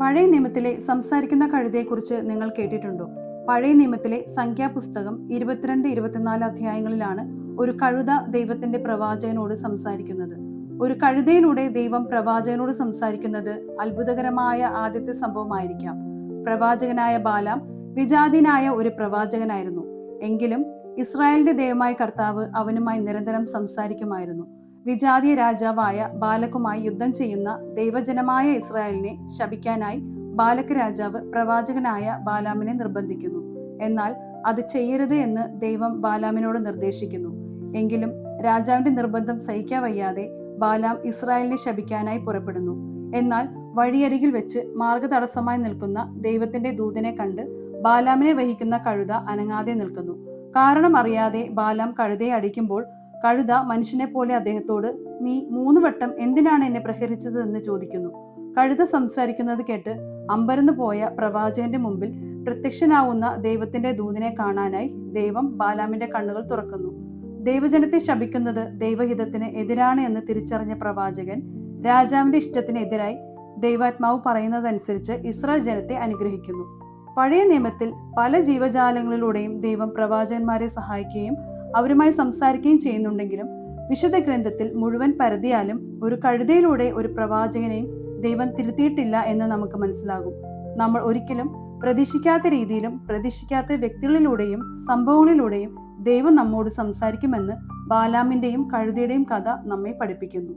പഴയ നിയമത്തിലെ സംസാരിക്കുന്ന കഴുതയെക്കുറിച്ച് നിങ്ങൾ കേട്ടിട്ടുണ്ടോ? പഴയ നിയമത്തിലെ സംഖ്യാപുസ്തകം ഇരുപത്തിരണ്ട് ഇരുപത്തിനാല് അധ്യായങ്ങളിലാണ് ഒരു കഴുത ദൈവത്തിന്റെ പ്രവാചകനോട് സംസാരിക്കുന്നത്. ഒരു കഴുതയിലൂടെ ദൈവം പ്രവാചകനോട് സംസാരിക്കുന്നത് അത്ഭുതകരമായ ആദ്യത്തെ സംഭവമായിരിക്കാം. പ്രവാചകനായ ബാലാം വിജാതീനായ ഒരു പ്രവാചകനായിരുന്നു. എങ്കിലും ഇസ്രായേലിന്റെ ദൈവമായ കർത്താവ് അവനുമായി നിരന്തരം സംസാരിക്കുമായിരുന്നു. വിജാതീയ രാജാവായ ബാലക്കുമായി യുദ്ധം ചെയ്യുന്ന ദൈവജനമായ ഇസ്രായേലിനെ ശപിക്കാനായി ബാലക്ക് രാജാവ് പ്രവാചകനായ ബാലാമിനെ നിർബന്ധിക്കുന്നു. എന്നാൽ അത് ചെയ്യരുത് എന്ന് ദൈവം ബാലാമിനോട് നിർദ്ദേശിക്കുന്നു. എങ്കിലും രാജാവിന്റെ നിർബന്ധം സഹിക്കാവയ്യാതെ ബാലാം ഇസ്രായേലിനെ ശപിക്കാനായി പുറപ്പെടുന്നു. എന്നാൽ വഴിയരികിൽ വെച്ച് മാർഗതടസ്സമായി നിൽക്കുന്ന ദൈവത്തിന്റെ ദൂതനെ കണ്ട് ബാലാമിനെ വഹിക്കുന്ന കഴുത അനങ്ങാതെ നിൽക്കുന്നു. കാരണം അറിയാതെ ബാലാം കഴുതയെ അടിക്കുമ്പോൾ കഴുത മനുഷ്യനെ പോലെ അദ്ദേഹത്തോട് നീ മൂന്ന് വട്ടം എന്തിനാണ് എന്നെ പ്രഹരിച്ചത് എന്ന് ചോദിക്കുന്നു. കഴുത സംസാരിക്കുന്നത് കേട്ട് അമ്പരന്ന് പോയ പ്രവാചകന്റെ മുമ്പിൽ പ്രത്യക്ഷനാവുന്ന ദൈവത്തിന്റെ ദൂതിനെ കാണാനായി ദൈവം ബാലാമിന്റെ കണ്ണുകൾ തുറക്കുന്നു. ദൈവജനത്തെ ശപിക്കുന്നത് ദൈവഹിതത്തിന് എതിരാണ് എന്ന് തിരിച്ചറിഞ്ഞ പ്രവാചകൻ രാജാവിന്റെ ഇഷ്ടത്തിനെതിരായി ദൈവാത്മാവ് പറയുന്നതനുസരിച്ച് ഇസ്രായേൽ ജനത്തെ അനുഗ്രഹിക്കുന്നു. പഴയ നിയമത്തിൽ പല ജീവജാലങ്ങളിലൂടെയും ദൈവം പ്രവാചകന്മാരെ സഹായിക്കുകയും അവരുമായി സംസാരിക്കുകയും ചെയ്യുന്നുണ്ടെങ്കിലും വിശുദ്ധ ഗ്രന്ഥത്തിൽ മുഴുവൻ പരതിയാലും ഒരു കഴുതയിലൂടെ ഒരു പ്രവാചകനെയും ദൈവം തിരുത്തിയിട്ടില്ല എന്ന് നമുക്ക് മനസ്സിലാകും. നമ്മൾ ഒരിക്കലും പ്രതീക്ഷിക്കാത്ത രീതിയിലും പ്രതീക്ഷിക്കാത്ത വ്യക്തികളിലൂടെയും സംഭവങ്ങളിലൂടെയും ദൈവം നമ്മോട് സംസാരിക്കുമെന്ന് ബാലാമിന്റെയും കഴുതയുടെയും കഥ നമ്മെ പഠിപ്പിക്കുന്നു.